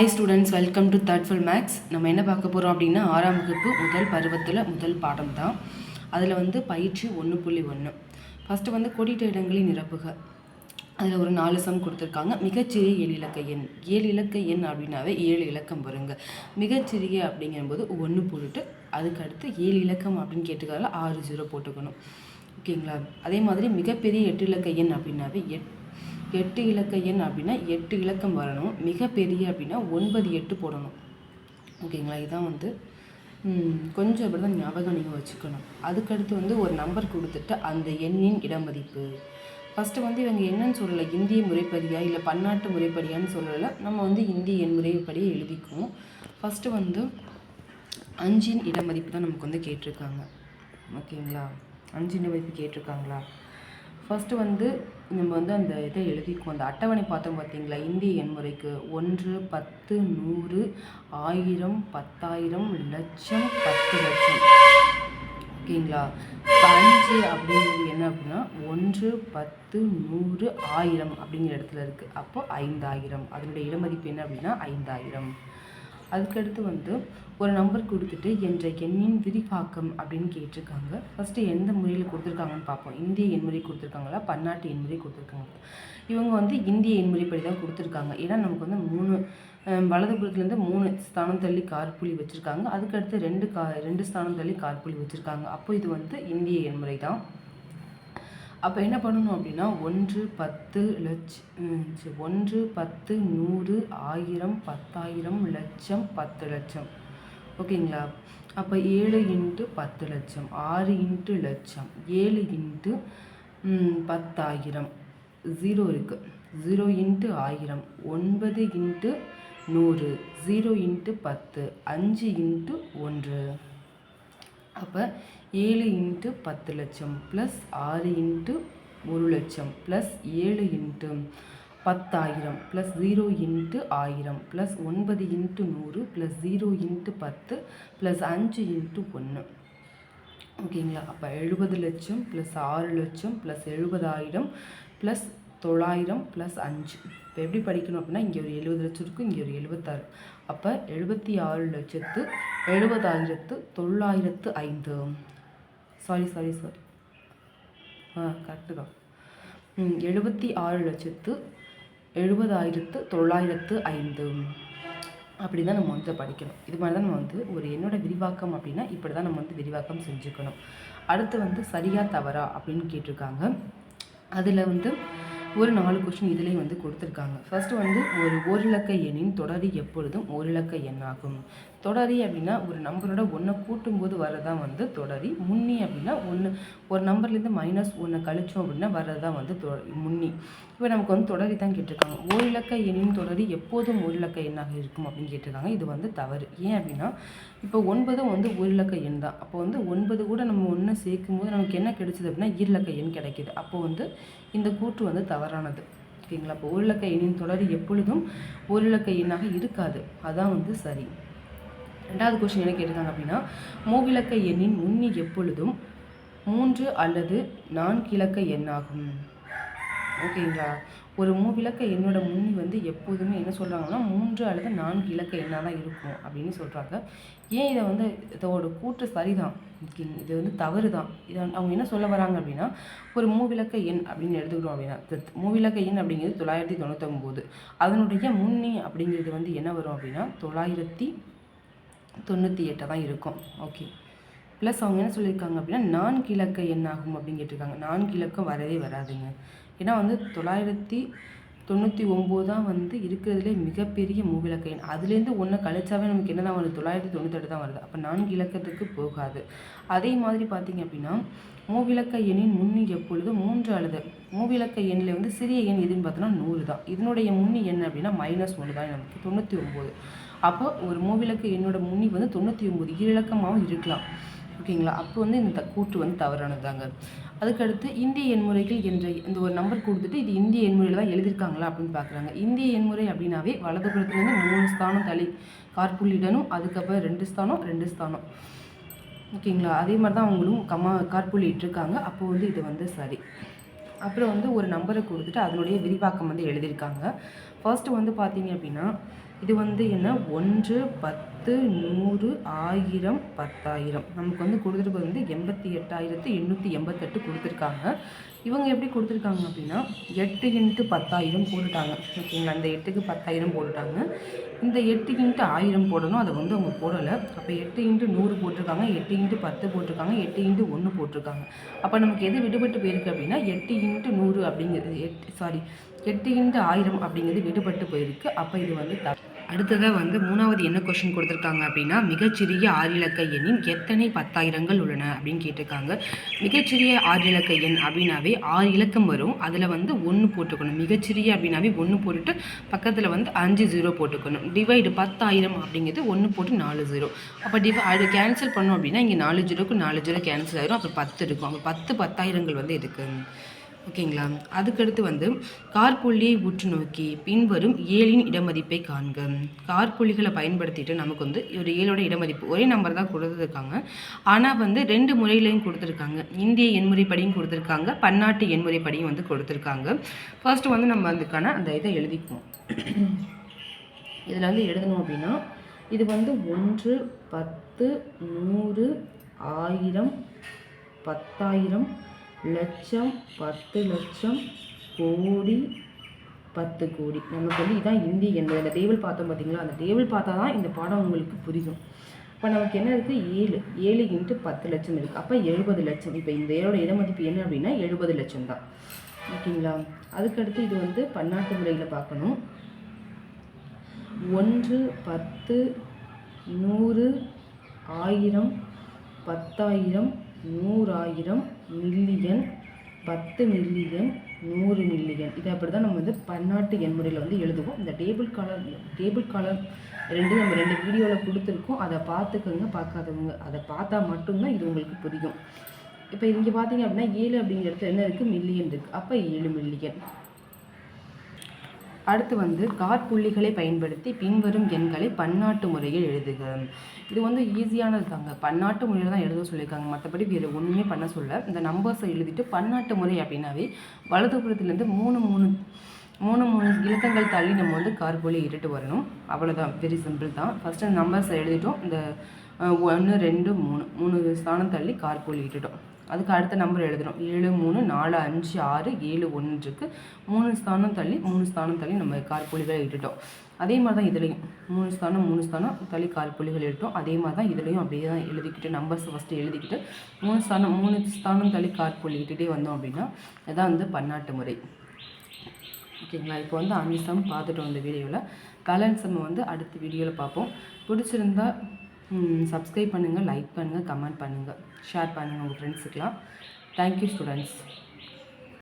Hi students welcome to third full maths நம்ம என்ன பார்க்க போகிறோம் அப்படின்னா ஆறாம் வகுப்பு முதல் பருவத்தில் முதல் பாடம் தான். அதில் வந்து பயிற்சி ஒன்று புள்ளி ஒன்று ஃபஸ்ட்டு வந்து கொடிட்ட இடங்களை நிரப்புக. அதில் ஒரு நாலு சம் கொடுத்துருக்காங்க. மிகச்சிறிய ஏழு இலக்க எண். ஏழு இலக்க எண் அப்படின்னாவே ஏழு இலக்கம் வருங்க. மிகச்சிறிய அப்படிங்கும்போது ஒன்று போட்டுட்டு அதுக்கடுத்து ஏழு இலக்கம் அப்படின்னு கேட்டுக்கிறதால ஆறு ஜீரோ போட்டுக்கணும். ஓகேங்களா அதே மாதிரி மிகப்பெரிய எட்டு இலக்க எண் அப்படின்னாவே எட் எட்டு இலக்க எண் அப்படின்னா எட்டு இலக்கம் வரணும். மிகப்பெரிய அப்படின்னா ஒன்பது எட்டு போடணும். ஓகேங்களா? இதான் வந்து கொஞ்சம் அப்படி தான் ஞாபகம் நீங்கள் வச்சுக்கணும். அதுக்கடுத்து வந்து ஒரு நம்பர் கொடுத்துட்டு அந்த எண்ணின் இடமதிப்பு. ஃபஸ்ட்டு வந்து இவங்க என்னன்னு சொல்லலை. இந்திய முறைப்படியா இல்லை பன்னாட்டு முறைப்படியான்னு சொல்லலை. நம்ம வந்து இந்திய எண் முறைப்படியே எழுதிக்குவோம். ஃபஸ்ட்டு வந்து அஞ்சின் இடமதிப்பு தான் நமக்கு வந்து கேட்டிருக்காங்க. ஓகேங்களா? அஞ்சின் மதிப்பு கேட்டிருக்காங்களா? ஃபஸ்ட்டு வந்து நம்ம வந்து அந்த இதை எழுதிக்குவோம். அந்த அட்டவணை பார்த்தோம் பார்த்தீங்களா? இந்திய எண்முறைக்கு ஒன்று பத்து நூறு ஆயிரம் பத்தாயிரம் லட்சம் பத்து லட்சம். ஓகேங்களா? பஞ்சு அப்படிங்கிறது என்ன அப்படின்னா ஒன்று பத்து நூறு ஆயிரம் அப்படிங்கிற இடத்துல இருக்குது அப்போது ஐந்தாயிரம். அதனுடைய இடமதிப்பு என்ன அப்படின்னா ஐந்தாயிரம். அதுக்கடுத்து வந்து ஒரு நம்பர் கொடுத்துட்டு என்ற எண்ணின் விரிவாக்கம் அப்படின்னு கேட்டிருக்காங்க. ஃபஸ்ட்டு எந்த முறையில் கொடுத்துருக்காங்கன்னு பார்ப்போம். இந்திய எண்முறை கொடுத்துருக்காங்களா? பன்னாட்டு எண்முறை கொடுத்துருக்காங்க இவங்க வந்து இந்திய எண்முறைப்படி தான் கொடுத்துருக்காங்க. ஏன்னா நமக்கு வந்து மூணு வலதுபுறத்துலேருந்து மூணு ஸ்தானம் தள்ளி கார்புலி வச்சுருக்காங்க. அதுக்கடுத்து ரெண்டு கா ரெண்டு ஸ்தானம் தள்ளி கார்புலி வச்சுருக்காங்க. அப்போ இது வந்து இந்திய எண்முறை தான். அப்போ என்ன பண்ணணும் அப்படின்னா ஒன்று பத்து லட்ச ஒன்று பத்து நூறு ஆயிரம் பத்தாயிரம் லட்சம் பத்து லட்சம். ஓகேங்களா? அப்போ ஏழு இன்ட்டு பத்து லட்சம் ஆறு இன்ட்டு லட்சம் ஏழு இன்ட்டு பத்தாயிரம். ஜீரோ இருக்குது ஜீரோ இன்ட்டு ஆயிரம் ஒன்பது இன்ட்டு நூறு ஜீரோ இன்ட்டு பத்து அஞ்சு இன்ட்டு ஒன்று. அப்போ ஏழு இன்ட்டு பத்து லட்சம் ப்ளஸ் ஆறு இன்ட்டு ஒரு லட்சம் ப்ளஸ் ஏழு இன்ட்டு பத்தாயிரம் ப்ளஸ் ஜீரோ இன்ட்டு ஆயிரம் ப்ளஸ் ஒன்பது இன்ட்டு நூறு ப்ளஸ் ஜீரோ இன்ட்டு பத்து ப்ளஸ் அஞ்சு இன்ட்டு ஒன்று ஓகேங்களா அப்போ எழுபது லட்சம் ப்ளஸ் ஆறு லட்சம் ப்ளஸ் எழுபதாயிரம் ப்ளஸ் தொள்ளாயிரம் ப்ளஸ் அஞ்சு. இப்போ எப்படி படிக்கணும் அப்படின்னா இங்கே ஒரு எழுபது லட்சம் இருக்கும் இங்கே ஒரு எழுபத்தாறு. அப்போ எழுபத்தி ஆறு லட்சத்து எழுபதாயிரத்து தொள்ளாயிரத்து ஐந்து. சாரி சாரி சாரி ஆ கரெக்டு தான். எழுபத்தி ஆறு லட்சத்து எழுபதாயிரத்து தொள்ளாயிரத்து ஐந்து. அப்படி தான் நம்ம வந்து படிக்கணும். இது மாதிரி தான் நம்ம வந்து ஒரு என்னோட விரிவாக்கம் அப்படின்னா இப்படி தான் நம்ம வந்து விரிவாக்கம் செஞ்சுக்கணும். அடுத்து வந்து சரியா தவறா அப்படின்னு கேட்டிருக்காங்க. அதில் வந்து ஒரு நாலு கொஷின் இதுலேயும் வந்து கொடுத்துருக்காங்க. ஃபர்ஸ்ட் வந்து ஒரு ஓரிலக்க எண்ணின் தொடரி எப்பொழுதும் ஓரிலக்க எண்ணாகும். தொடரி அப்படின்னா ஒரு நம்பரோட ஒன்றை கூட்டும்போது வரதான் வந்து தொடரி. முன்னி அப்படின்னா ஒன்று ஒரு நம்பர்லேருந்து மைனஸ் ஒன்று கழிச்சோம் அப்படின்னா வரதான் வந்து தொ முன்னி. இப்போ நமக்கு வந்து தொடரி தான் கேட்டிருக்காங்க. ஓரிலக்க எண்ணின் தொடரி எப்போதும் ஓரிலக்க எண்ணாக இருக்கும் அப்படின்னு கேட்டிருக்காங்க. இது வந்து தவறு. ஏன் அப்படின்னா இப்போ ஒன்பதும் வந்து ஓரிலக்க எண் தான். அப்போ வந்து ஒன்பது கூட நம்ம ஒன்று சேர்க்கும் போது நமக்கு என்ன கிடைச்சிது அப்படின்னா ஈரிலக்க எண் கிடைக்கிது. அப்போ வந்து இந்த கூற்று வந்து தவறானது. ஓகேங்களா? அப்போ ஓரிலக்க எண்ணின் தொடர் எப்பொழுதும் ஓரிலக்க எண்ணாக இருக்காது. அதான் வந்து சரி. ரெண்டாவது கொஸ்டின் என்ன கேட்டிருக்காங்க அப்படின்னா மூவிலக்க எண்ணின் முன்னி எப்பொழுதும் மூன்று அல்லது நான்கு இலக்க எண்ணாகும். ஓகேங்களா? ஒரு மூவிலக்க எண்ணோட முன்னி வந்து எப்போதுமே என்ன சொல்கிறாங்கன்னா மூன்று அல்லது நான்கு இலக்க எண்ணாக தான் இருக்கும் அப்படின்னு சொல்கிறாங்க ஏன் இதை வந்து இதோட கூற்று சரிதான்? ஓகே இது வந்து தவறு தான் இதை அவங்க என்ன சொல்ல வராங்க அப்படின்னா ஒரு மூவிலக்க எண் அப்படின்னு எடுத்துக்கிட்டோம் அப்படின்னா மூவிலக்க எண் அப்படிங்கிறது தொள்ளாயிரத்தி தொண்ணூற்றொம்போது அதனுடைய முன்னி அப்படிங்கிறது வந்து என்ன வரும் அப்படின்னா தொள்ளாயிரத்தி தொண்ணூற்றி எட்டாக தான் இருக்கும். ஓகே ப்ளஸ் அவங்க என்ன சொல்லியிருக்காங்க அப்படின்னா நான்கு இலக்க எண்ணாகும் அப்படின்னு கேட்டிருக்காங்க. நான்கு இலக்கம் வரவே வராதுங்க. ஏன்னா வந்து தொள்ளாயிரத்தி தொண்ணூற்றி ஒம்பது தான் வந்து இருக்கிறதுலே மிகப்பெரிய மூவிலக்க எண். அதுலேருந்து ஒன்று கழிச்சாவே நமக்கு என்ன தான் வருது? தொள்ளாயிரத்தி தொண்ணூத்தெட்டு தான் வருது. அப்போ நான்கு இலக்கத்துக்கு போகாது. அதே மாதிரி பார்த்தீங்க அப்படின்னா மூவிலக்க எண்ணின் முன்னி எப்பொழுது? மூன்று அல்லது மூவிலக்க எண்ணில் வந்து சிறிய எண் எதுன்னு பார்த்தோன்னா நூறு தான். இதனுடைய முன்னி எண் அப்படின்னா மைனஸ் ஒன்று தான் நமக்கு. தொண்ணூற்றி ஒம்பது. அப்போ ஒரு மூவிலக்கு என்னோட முன்னி வந்து தொண்ணூற்றி ஒம்பது இலக்கமாகவும் இருக்கலாம். ஓகேங்களா? அப்போ வந்து இந்த கூட்டு கூற்று வந்து தவறானதாங்க அதுக்கடுத்து இந்திய எண்முறைகள் என்ற இந்த ஒரு நம்பர் கொடுத்துட்டு இது இந்திய எண்முறையில் தான் எழுதியிருக்காங்களா அப்படின்னு பார்க்குறாங்க இந்திய எண்முறை அப்படின்னாவே வலதுபுறத்துலேருந்து மூணு ஸ்தானம் தலை கார்புள்ளிடணும் அதுக்கப்புறம் ரெண்டு ஸ்தானம் ரெண்டு ஸ்தானம். ஓகேங்களா? அதே மாதிரி தான் அவங்களும் கம்மா கார்புள்ளி இட்டிருக்காங்க அப்போ வந்து இது வந்து சரி. அப்புறம் வந்து ஒரு நம்பரை கொடுத்துட்டு அதனுடைய விரிவாக்கம் வந்து எழுதியிருக்காங்க. ஃபர்ஸ்ட்டு வந்து பார்த்தீங்க அப்படின்னா இது வந்து என்ன? ஒன்று பத்து. பத்து நூறு ஆயிரம் பத்தாயிரம். நமக்கு வந்து கொடுத்துருக்கிறது வந்து எண்பத்தி எட்டாயிரத்து எண்ணூற்றி எண்பத்தெட்டு கொடுத்துருக்காங்க. இவங்க எப்படி கொடுத்துருக்காங்க அப்படின்னா எட்டு இன்ட்டு பத்தாயிரம் போட்டுட்டாங்க. ஓகேங்களா? அந்த எட்டுக்கு பத்தாயிரம் போட்டுட்டாங்க. இந்த எட்டு இன்ட்டு ஆயிரம் போடணும். அதை வந்து அவங்க போடலை. அப்போ எட்டு இன்ட்டு நூறு போட்டிருக்காங்க. எட்டு இன்ட்டு பத்து போட்டிருக்காங்க. எட்டு இன்ட்டு ஒன்று போட்டிருக்காங்க. அப்போ நமக்கு எது விடுபட்டு போயிருக்கு அப்படின்னா எட்டு இன்ட்டு நூறு அப்படிங்கிறது. எட்டு சாரி எட்டு இன்ட்டு ஆயிரம் அப்படிங்கிறது விடுபட்டு போயிருக்கு. அப்போ இது வந்து த அடுத்ததாக வந்து மூணாவது என்ன கொஷின் கொடுத்துருக்காங்க அப்படின்னா மிகச்சிறிய ஆறிலக்க எண்ணின் எத்தனை பத்தாயிரங்கள் உள்ளன அப்படின்னு கேட்டிருக்காங்க. மிகச்சிறிய ஆறிலக்க எண் அப்படின்னாவே ஆறு இலக்கம் வரும். அதில் வந்து ஒன்று போட்டுக்கணும். மிகச்சிறிய அப்படின்னாவே ஒன்று போட்டுட்டு பக்கத்தில் வந்து அஞ்சு ஜீரோ போட்டுக்கணும். டிவைடு பத்தாயிரம் அப்படிங்கிறது ஒன்று போட்டு நாலு ஜீரோ அப்போ டிவை அது கேன்சல் பண்ணோம் அப்படின்னா இங்கே நாலு ஜீரோக்கு நாலு ஜீரோ கேன்சல் ஆயிரும். அப்புறம் பத்து இருக்கும். அப்போ பத்து பத்தாயிரங்கள் வந்து இருக்குது ஓகேங்களா? அதுக்கடுத்து வந்து கார்புள்ளியை உற்று நோக்கி பின்வரும் ஏழின் இடமதிப்பை காண்க. கார்புள்ளிகளை பயன்படுத்திட்டு நமக்கு வந்து ஒரு ஏழோட இடமதிப்பு ஒரே நம்பர் தான் கொடுத்துருக்காங்க. ஆனால் வந்து ரெண்டு முறையிலையும் கொடுத்துருக்காங்க. இந்திய எண்முறைப்படியும் கொடுத்துருக்காங்க. பன்னாட்டு எண்முறைப்படியும் வந்து கொடுத்துருக்காங்க. ஃபர்ஸ்ட் வந்து நம்ம அதுக்கான அந்த இதை எழுதிப்போம் இதில் வந்து எழுதணும் அப்படின்னா இது வந்து ஒன்று பத்து நூறு ஆயிரம் பத்தாயிரம் லட்சம் பத்து லட்சம் கோடி பத்து கோடி. நமக்கு வந்து இதான் ஹிந்தி என்பது. அந்த டேபிள் பார்த்தோம் பார்த்தீங்களா அந்த டேபிள் பார்த்தா தான் இந்த பாடம் உங்களுக்கு புரியும். இப்போ நமக்கு என்ன இருக்குது ஏழு. ஏழு இன்ட்டு பத்து லட்சம் இருக்குது அப்போ எழுபது லட்சம். இப்போ இந்த ஏழோட இடமதிப்பு என்ன அப்படின்னா எழுபது லட்சம் தான். ஓகேங்களா? அதுக்கடுத்து இது வந்து பன்னாட்டு முறையில் பார்க்கணும். ஒன்று பத்து நூறு ஆயிரம் பத்தாயிரம் நூறாயிரம் மில்லியன் பத்து மில்லியன் நூறு மில்லியன். இது அப்படி தான் நம்ம வந்து பன்னாட்டு எண்முறையில் வந்து எழுதுவோம். இந்த டேபிள் காலர் டேபிள் காலர் ரெண்டு நம்ம ரெண்டு வீடியோவில் கொடுத்துருக்கோம். அதை பார்த்துக்கோங்க பார்க்காதவங்க. அதை பார்த்தா மட்டும்தான் இது உங்களுக்கு புரியும். இப்போ இங்கே பார்த்தீங்க அப்படின்னா ஏழு அப்படிங்கிற இடத்துல என்ன இருக்குது மில்லியன் இருக்குது அப்போ ஏழு மில்லியன். அடுத்து வந்து காற்புள்ளிகளை பயன்படுத்தி பின்வரும் எண்களை பன்னாட்டு முறையில் எழுதுக. இது வந்து ஈஸியானது தாங்க. பன்னாட்டு முறையில் தான் எழுத சொல்லியிருக்காங்க. மற்றபடி வேறு ஒன்றுமே பண்ண சொல்ல. இந்த நம்பர்ஸை எழுதிட்டு பன்னாட்டு முறை அப்படின்னாவே வலதுபுறத்துலேருந்து மூணு மூணு மூணு மூணு இலக்கங்கள் தள்ளி நம்ம வந்து கார்போலி இட்டுட்டு வரணும். அவ்வளோதான் வெரி சிம்பிள் தான். ஃபஸ்ட்டு நம்பர்ஸை எழுதிட்டோம். இந்த ஒன்று ரெண்டு மூணு மூணு ஸ்தானம் தள்ளி கார்போலி இட்டுட்டோம். அதுக்கு அடுத்த நம்பர் எழுதுகிறோம் ஏழு மூணு நாலு அஞ்சு ஆறு ஏழு ஒன்றுக்கு மூணு ஸ்தானம் தள்ளி மூணு ஸ்தானம் தள்ளி நம்ம கார்புள்ளிகளை இட்டுட்டோம். அதே மாதிரி தான் இதுலேயும். மூணு ஸ்தானம் மூணு ஸ்தானம் தள்ளி கார்புள்ளிகள் இட்டோம் அதே மாதிரி தான் இதுலேயும் அப்படியே தான் எழுதிக்கிட்டு நம்பர்ஸ் ஃபஸ்ட்டு எழுதிக்கிட்டு மூணு ஸ்தானம் மூணு ஸ்தானம் தள்ளி கார்புள்ளி இட்டுகிட்டே வந்தோம் அப்படின்னா இதான் வந்து பன்னாட்டு முறை. ஓகேங்களா? இப்போ வந்து அஞ்சு சம் பார்த்துட்டோம் இந்த வீடியோவில் பேலன்ஸ் நம்ம வந்து அடுத்த வீடியோவில் பார்ப்போம். பிடிச்சிருந்தா சப்ஸ்கிரைப் பண்ணுங்கள் லைக் பண்ணுங்கள் கமெண்ட் பண்ணுங்கள் ஷேர் பண்ணுங்கள் உங்கள் ஃப்ரெண்ட்ஸுக்கெலாம் தேங்க்யூ ஸ்டூடெண்ட்ஸ்